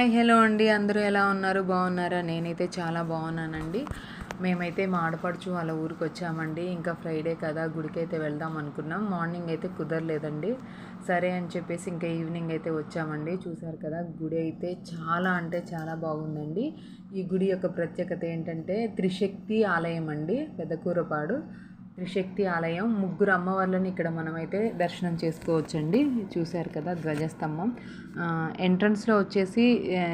Hi hello అండి. అందరూ ఎలా ఉన్నారు? బాగున్నారా? నేనైతే చాలా బాగున్నానండి. మేమైతే మాడపడుచు వాళ్ళ ఊరికి వచ్చామండి. ఇంకా ఫ్రైడే కదా గుడికి అయితే వెళ్దాం అనుకున్నాం. మార్నింగ్ అయితే కుదరలేదండి. సరే అని చెప్పేసి ఇంకా ఈవినింగ్ అయితే వచ్చామండి. చూసారు కదా గుడి అయితే చాలా అంటే చాలా బాగుందండి. ఈ గుడి యొక్క ప్రత్యేకత ఏంటంటే త్రిశక్తి ఆలయం అండి పెద్దకూరపాడు. త్రిశక్తి ఆలయం. ముగ్గురు అమ్మవార్లను ఇక్కడ మనమైతే దర్శనం చేసుకోవచ్చండి. చూశారు కదా ధ్వజస్తంభం. ఎంట్రన్స్లో వచ్చేసి ఆ,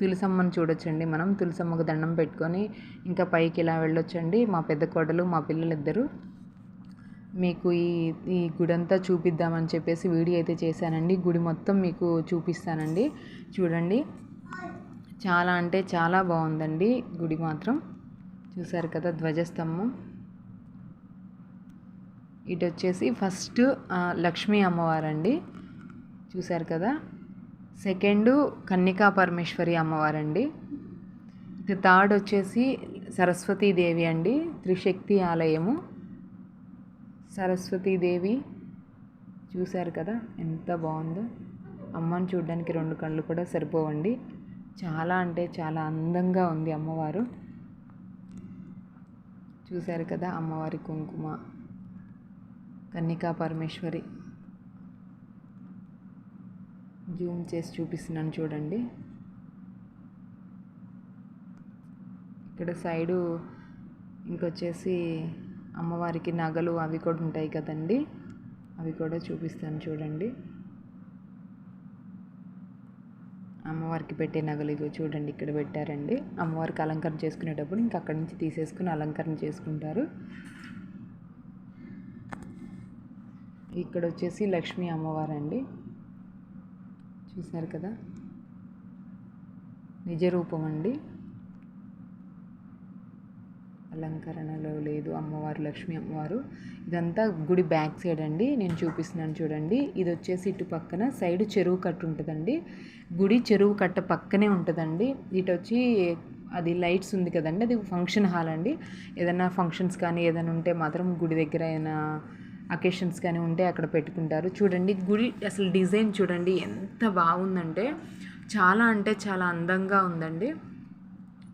తులసమ్మని చూడొచ్చండి మనం. తులసమ్మకు దండం పెట్టుకొని ఇంకా పైకి ఇలా వెళ్ళొచ్చండి. మా పెద్ద కోడలు మా పిల్లలిద్దరు మీకు ఈ ఈ గుడంతా చూపిద్దామని చెప్పేసి వీడియో అయితే చేశానండి. గుడి మొత్తం మీకు చూపిస్తానండి. చూడండి. చాలా అంటే చాలా బాగుందండి గుడి మాత్రం. చూసారు కదా ధ్వజస్తంభం. ఇటు వచ్చేసి ఫస్ట్ ఆ, లక్ష్మీ అమ్మవారండి. చూశారు కదా? సెకండ్ కన్నికా పరమేశ్వరి అమ్మవారండి. ఇది థర్డ్ వచ్చేసి సరస్వతీదేవి అండి త్రిశక్తి ఆలయము. సరస్వతీదేవి చూశారు కదా? ఎంత బాగుందో. అమ్మని చూడడానికి రెండు కళ్ళు కూడా సరిపోవండి. చాలా అంటే చాలా అందంగా ఉంది అమ్మవారు. చూశారు కదా? అమ్మవారి కుంకుమ. కన్నికా పరమేశ్వరి. జూమ్ చేసి చూపిస్తున్నాను చూడండి. ఇక్కడ సైడు ఇంకొచ్చేసి అమ్మవారికి నగలు అవి కూడా ఉంటాయి కదండి. అవి కూడా చూపిస్తాను చూడండి. అమ్మవారికి పెట్టే నగలు ఇగో చూడండి ఇక్కడ పెట్టారండి. అమ్మవారికి అలంకరణ చేసుకునేటప్పుడు ఇంకా అక్కడి నుంచి తీసేసుకుని అలంకరణ చేసుకుంటారు. ఇక్కడ వచ్చేసి లక్ష్మీ అమ్మవారు అండి కదా? నిజ రూపం అండి అలంకరణలో లేదు అమ్మవారు లక్ష్మీ అమ్మవారు. ఇదంతా గుడి బ్యాక్ సైడ్ అండి నేను చూపిస్తున్నాను చూడండి. ఇది వచ్చేసి ఇటు పక్కన సైడ్ చెరువు కట్ట ఉంటుందండి. గుడి చెరువు కట్ట పక్కనే ఉంటుందండి. ఇటు వచ్చి అది లైట్స్ ఉంది కదండి. అది ఫంక్షన్ హాల్ అండి. ఏదైనా ఫంక్షన్స్ కానీ ఏదైనా ఉంటే మాత్రం గుడి దగ్గర ఏదైనా అకేషన్స్ కానీ ఉంటే అక్కడ పెట్టుకుంటారు. చూడండి గుడి అసలు డిజైన్ చూడండి ఎంత బాగుందంటే చాలా అంటే చాలా అందంగా ఉందండి.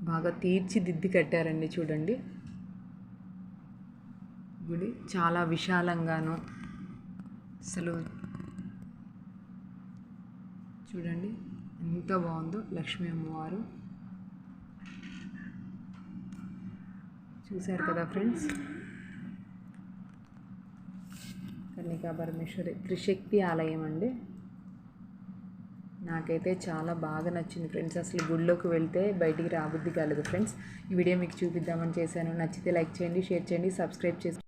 బాగా తీర్చిదిద్ది కట్టారండి చూడండి. గుడి చాలా విశాలంగాను అసలు చూడండి ఎంత బాగుందో లక్ష్మీ అమ్మవారు. చూశారు కదా ఫ్రెండ్స్? కన్నికా పరమేశ్వరి త్రిశక్తి ఆలయం అండి. నాకైతే చాలా బాగా నచ్చింది ఫ్రెండ్స్. అసలు గుడిలోకి వెళ్తే బయటికి రాబుద్ది కాలేదు ఫ్రెండ్స్. ఈ వీడియో మీకు చూపిద్దామని చేశాను. నచ్చితే లైక్ చేయండి షేర్ చేయండి సబ్స్క్రైబ్ చేసి